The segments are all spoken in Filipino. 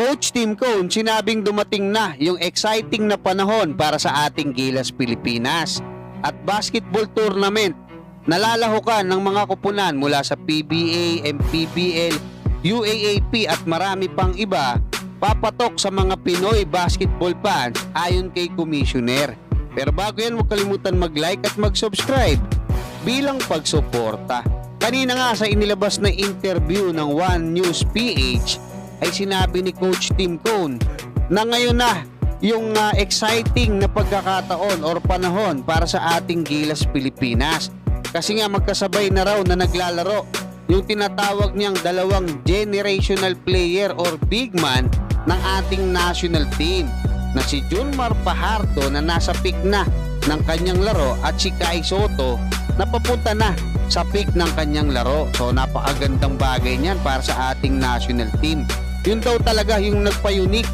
Coach Tim Cone, sinabing dumating na yung exciting na panahon para sa ating Gilas Pilipinas at basketball tournament. Nalalahukan ng mga kupunan mula sa PBA, MPBL, UAAP at marami pang iba papatok sa mga Pinoy basketball fans ayon kay Commissioner. Pero bago yan, huwag kalimutan mag-like at mag-subscribe bilang pagsuporta. Kanina nga sa inilabas na interview ng One News PH ay sinabi ni Coach Tim Cone na ngayon na yung ah, exciting na pagkakataon or panahon para sa ating Gilas Pilipinas. Kasi nga magkasabay na raw na naglalaro yung tinatawag niyang dalawang generational player or big man ng ating national team na si Junmar Pajardo na nasa peak na ng kanyang laro at si Kai Soto na papunta na sa peak ng kanyang laro. So napakagandang bagay niyan para sa ating national team. Yun daw talaga yung nagpa-unique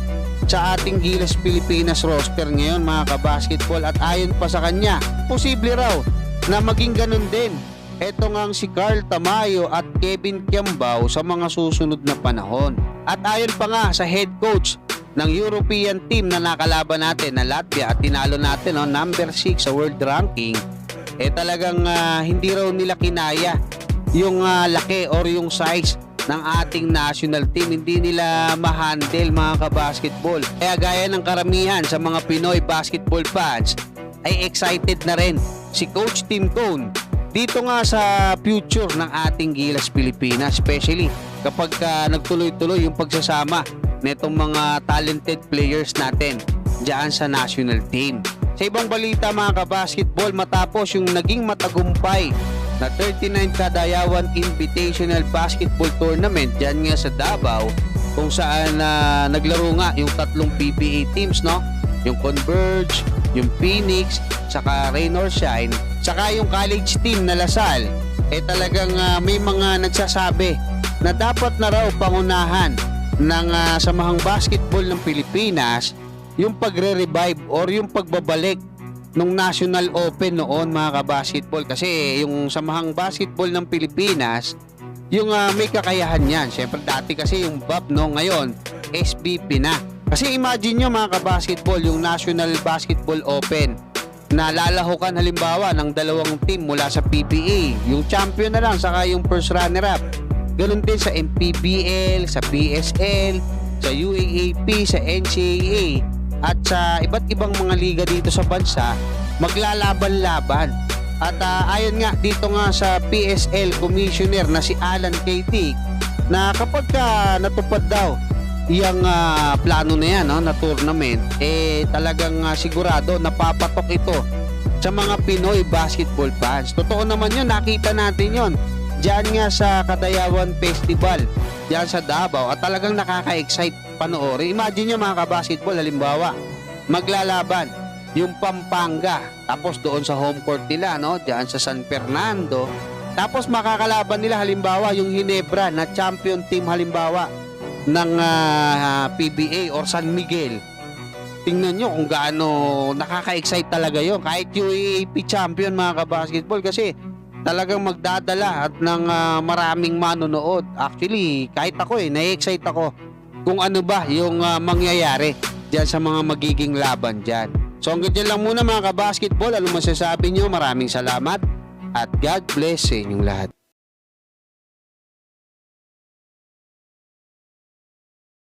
sa ating Gilas Pilipinas roster ngayon mga kabasketball at ayon pa sa kanya, posible raw na maging ganun din. Ito nga si Carl Tamayo at Kevin Kiambao sa mga susunod na panahon. At ayon pa nga sa head coach ng European team na nakalaban natin na Latvia at tinalo natin no, number 6 sa world ranking, eh talagang ah, hindi raw nila kinaya yung ah, laki or yung size ng ating national team. Hindi nila ma-handle mga kabasketball. Kaya gaya ng karamihan sa mga Pinoy basketball fans, ay excited na rin si Coach Tim Cone dito nga sa future ng ating Gilas Pilipinas, especially kapag ah, nagtuloy-tuloy yung pagsasama netong mga talented players natin diyan sa national team. Sa ibang balita mga kabasketball, matapos yung naging matagumpay na 39 Kadayawan Invitational Basketball Tournament dyan nga sa Davao kung saan na naglaro nga yung tatlong PBA teams no? Yung Converge, yung Phoenix, saka Rain or Shine, saka yung college team na Lasal, eh talagang ah, may mga nagsasabi na dapat na raw pangunahan ng ah, samahang basketball ng Pilipinas yung pagre-revive or yung pagbabalik nung National Open noon mga kabasketball kasi yung samahang basketball ng Pilipinas yung ah, may kakayahan yan. Siyempre dati kasi yung BAP no ngayon SBP na. Kasi imagine nyo mga kabasketball yung National Basketball Open na lalahukan halimbawa ng dalawang team mula sa PBA. Yung champion na lang saka yung first runner-up. Ganun din sa MPBL, sa PSL, sa UAAP, sa NCAA at sa iba't ibang mga liga dito sa bansa maglalaban-laban. At ah, ayon nga dito nga sa PSL Commissioner na si Alan K. na kapag ka natupad daw yung ah, plano na yan no, na tournament eh talagang ah, sigurado napapatok ito sa mga Pinoy basketball fans. Totoo naman yun, nakita natin yun. Diyan nga sa Kadayawan Festival, diyan sa Davao at talagang nakaka-excite panoorin. Imagine nyo mga kabasketball, halimbawa, maglalaban yung Pampanga, tapos doon sa home court nila, no? diyan sa San Fernando, tapos makakalaban nila halimbawa yung Hinebra na champion team halimbawa ng ah, PBA or San Miguel. Tingnan nyo kung gaano nakaka-excite talaga yun. Kahit UAAP champion mga kabasketball kasi talagang magdadala at ng ah, maraming manonood. Actually, kahit ako eh, na-excite ako kung ano ba yung ah, mangyayari dyan sa mga magiging laban dyan. So hanggang dyan lang muna mga kabasketball. Ano masasabi nyo? Maraming salamat at God bless sa inyong lahat.